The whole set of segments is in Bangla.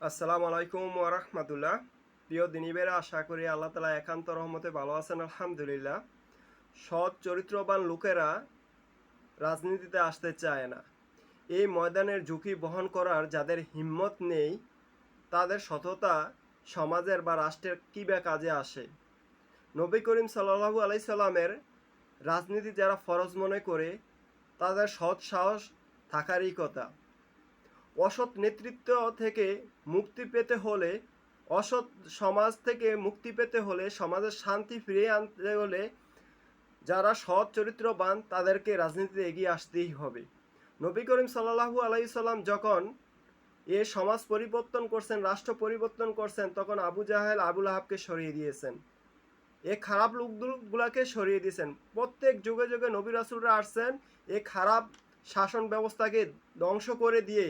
আসসালামু আলাইকুম ওরহমতুল্লাহ প্রিয় দিনীবেরা, আশা করি আল্লাহ তালা একান্ত রহমতে ভালো আছেন, আলহামদুলিল্লাহ। সৎ, চরিত্রবান লোকেরা রাজনীতিতে আসতে চায় না। এই ময়দানের ঝুঁকি বহন করার যাদের হিম্মত নেই, তাদের সততা সমাজের বা রাষ্ট্রের কী বা কাজে আসে? নবী করিম সাল্লাহু আলাই সাল্লামের রাজনীতি যারা ফরজ মনে করে, তাদের সৎ সাহস থাকারই কথা। অসৎ নেতৃত্ব থেকে মুক্তি পেতে হলে, অসৎ সমাজ থেকে মুক্তি পেতে হলে, সমাজের শান্তি ফিরিয়ে আনতে হলে যারা সৎ চরিত্রবান, তাদেরকে রাজনীতিতে এগিয়ে আসতেই হবে। নবী করিম সাল্লাহু আলাইসাল্লাম যখন এ সমাজ পরিবর্তন করছেন, রাষ্ট্র পরিবর্তন করছেন, তখন আবু জাহেল, আবুল আহাবকে সরিয়ে দিয়েছেন। এ খারাপ লোকগুলাকে সরিয়ে দিয়েছেন। প্রত্যেক যুগে যুগে নবী রাসুলরা আসছেন, এ খারাপ শাসন ব্যবস্থাকে ধ্বংস করে দিয়ে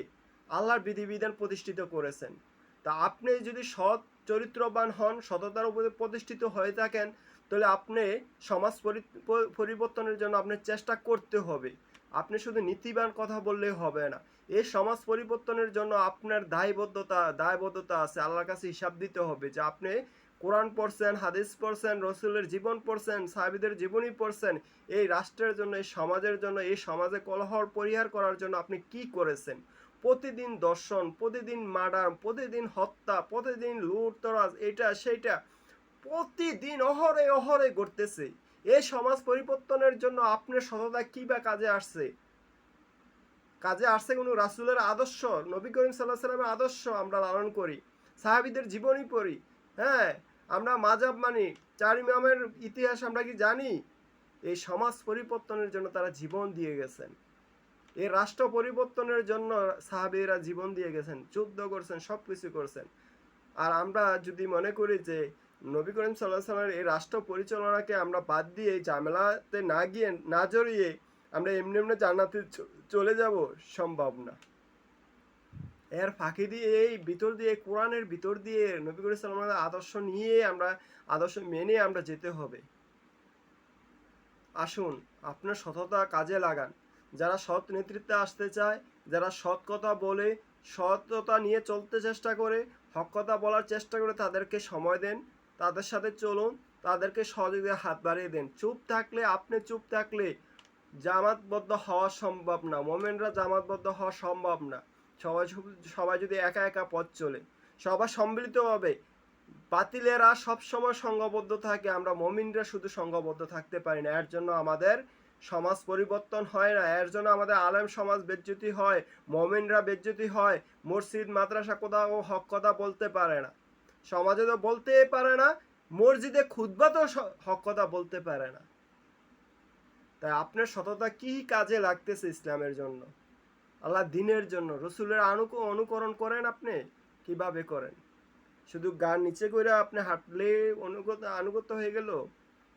আল্লাহর বিধিবিধান প্রতিষ্ঠিত করেছেন। তা আপনি যদি সৎ, চরিত্রবান হন, সততার উপরে প্রতিষ্ঠিত হয়ে থাকেন, তাহলে আপনি সমাজ পরিবর্তনের জন্য আপনার চেষ্টা করতে হবে। আপনি শুধু নীতিবান কথা বললে হবে না। এই সমাজ পরিবর্তনের জন্য আপনার দায়বদ্ধতা দায়বদ্ধতা আছে। আল্লাহর কাছে হিসাব দিতে হবে যে আপনি কোরআন পড়ছেন, হাদিস পড়ছেন, রসুলের জীবন পড়ছেন, সাহাবিদের জীবনী পড়ছেন। এই রাষ্ট্রের জন্য, এই সমাজের জন্য, এই সমাজে কলহর পরিহার করার জন্য আপনি কি করেছেন? প্রতিদিন দর্শন, প্রতিদিন মার্ডার, প্রতিদিন হত্যা, প্রতিদিন লুটতরাজ এটা, সেইটা প্রতিদিন অহরে অহরে ঘটতেছে। এই সমাজ পরিবর্তনের জন্য আপনার সততা কি বা কাজে আসছে? কাজে আসছে কোনো রাসুলের আদর্শ? নবী করিম সাল্লাহ সাল্লামের আদর্শ আমরা লালন করি, সাহাবিদের জীবনী পড়ি হ্যাঁ? আমরা মাজাব মানি, চার ইমামের ইতিহাস আমরা কি জানি? এই সমাজ পরিবর্তনের জন্য তারা জীবন দিয়ে গেছেন। এই রাষ্ট্র পরিবর্তনের জন্য সাহাবিরা জীবন দিয়ে গেছেন, যুদ্ধ করছেন সব কিছু করছেন। আর আমরা যদি মনে করি যে নবী করিম সাল্লাহ সাল্লামের এই রাষ্ট্র পরিচালনাকে আমরা বাদ দিয়ে ঝামেলাতে না গিয়ে, না জড়িয়ে আমরা এমনি এমনি জান্নাতে চলে যাব, সম্ভব না। এর ফাঁকি দিয়ে, এই ভিতর দিয়ে, কোরআনের ভিতর দিয়ে নবী করিম সাল্লামের আদর্শ নিয়ে আমরা, আদর্শ মেনে আমরা যেতে হবে। আসুন, আপনার সততা কাজে লাগান। যারা সৎ নেতৃত্বে আসতে চায়, যারা সৎ কথা বলে, সততা নিয়ে চলতে চেষ্টা করে, হক কথা বলার চেষ্টা করে তাদেরকে সময় দেন, তাদের সাথে চলুন, তাদেরকে সহযোগিতা হাত বাড়িয়ে দেন। চুপ থাকলে, আপনি চুপ থাকলে জামাতবদ্ধ হওয়া সম্ভব না, মোমেনরা জামাতবদ্ধ হওয়া সম্ভব না। সবাই সবাই যদি একা একা পথ চলে, সবাই সম্মিলিতভাবে বাতিলেরা সবসময় সংঘবদ্ধ থাকে, আমরা মমিনরা শুধু সংঘবদ্ধ থাকতে পারি না, এর জন্য আমাদের সমাজ পরিবর্তন হয় না, এর জন্য আমাদের আলেম সমাজ বেজ্জতি হয়, মমিনরা বেজ্জতি হয়, মসজিদ, মাদ্রাসা কোথাও হক কথা বলতে পারে না। সমাজে তো বলতেই পারে না, মসজিদে খুদ্া তো হক কথা বলতে পারে না। তাই আপনার সততা কি কাজে লাগতেছে ইসলামের জন্য? আল্লাহ দিনের জন্য, রসুলের আনুক অনুকরণ করেন আপনি? কীভাবে করেন? শুধু গান নিচে করে আপনি হাঁটলে অনুগত আনুগত হয়ে গেল?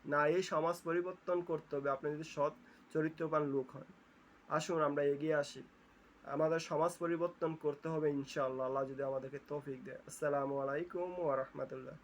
না, এই সমাজ পরিবর্তন করতে হবে। আপনি যদি সৎ, চরিত্রবান লোক হন। আসুন, আমরা এগিয়ে আসি। আমাদের সমাজ পরিবর্তন করতে হবে, ইনশাআল্লাহ। আল্লাহ যদি আমাদেরকে তৌফিক দেয়। আসসালামু আলাইকুম ওয়া রাহমাতুল্লাহ।